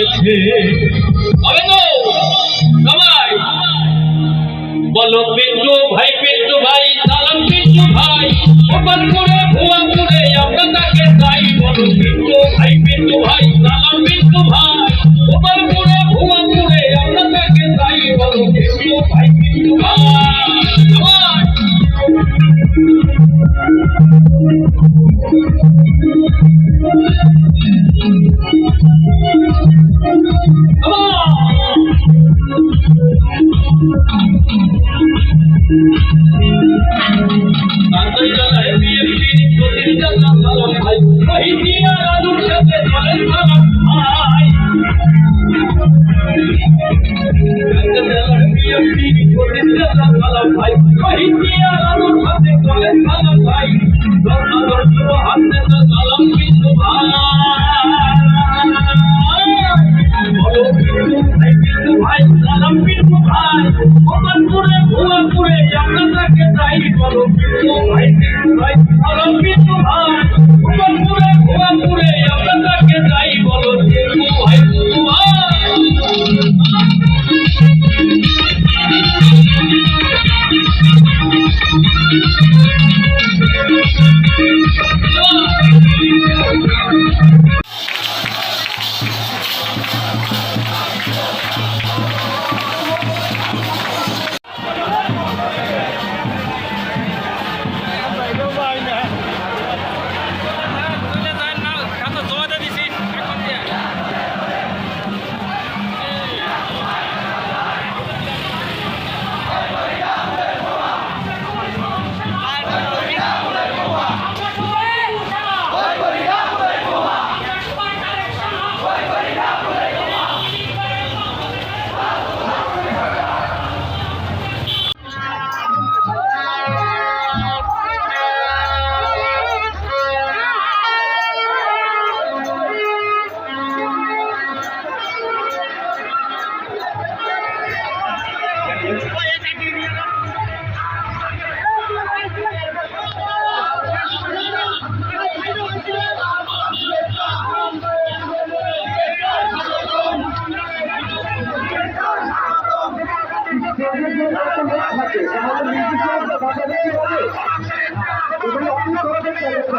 এসেছে। হবে তো? বলো, পিন্টু ভাই পিন্টু ভাই, সালাম পিন্টু ভাই। ভুবনপুরে ভুবনপুরে আমরা তাকে বলো, পিন্টু ভাই পিন্টু ভাই, সালাম পিন্টু ভাই। ভুবনপুরে ভুবনপুরে আমরা তাকে বলো, পিন্টু ভাই পিন্টু ভাই। پھيٽي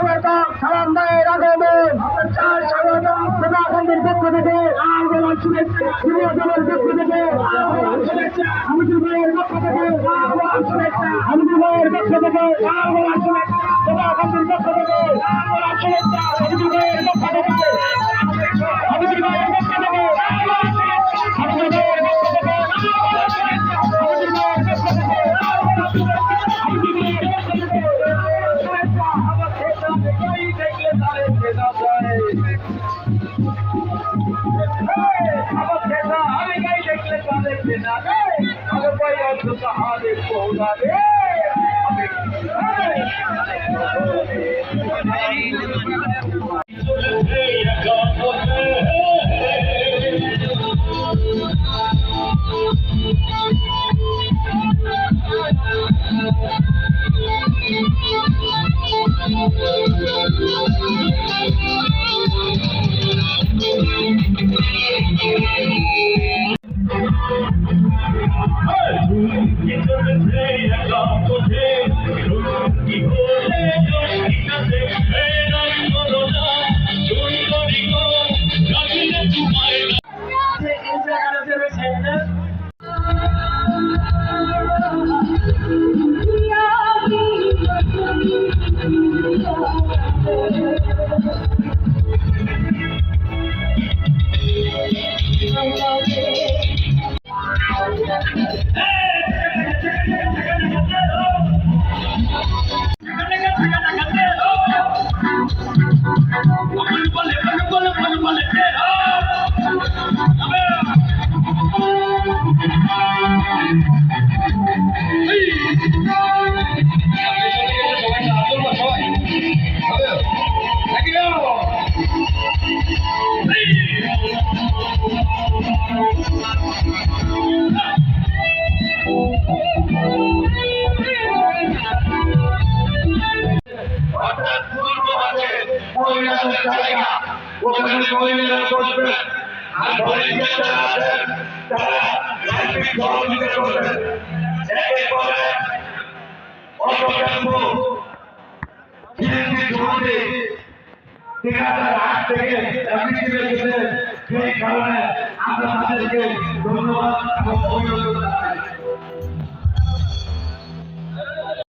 স্বাগত সালামদায়ের আগমে চার স্বাগত উমাকান্তের পক্ষ I'm ওখানে মহিলারা বসবেন আর ভলেন্টিয়ার যারা আছেন তারা রাজনৈতিক সহযোগিতা করবেন একে পরে অপকাম্য বিএনপি কারণে আমরা তাদেরকে ধন্যবাদ এবং অভিনন্দন জানাই।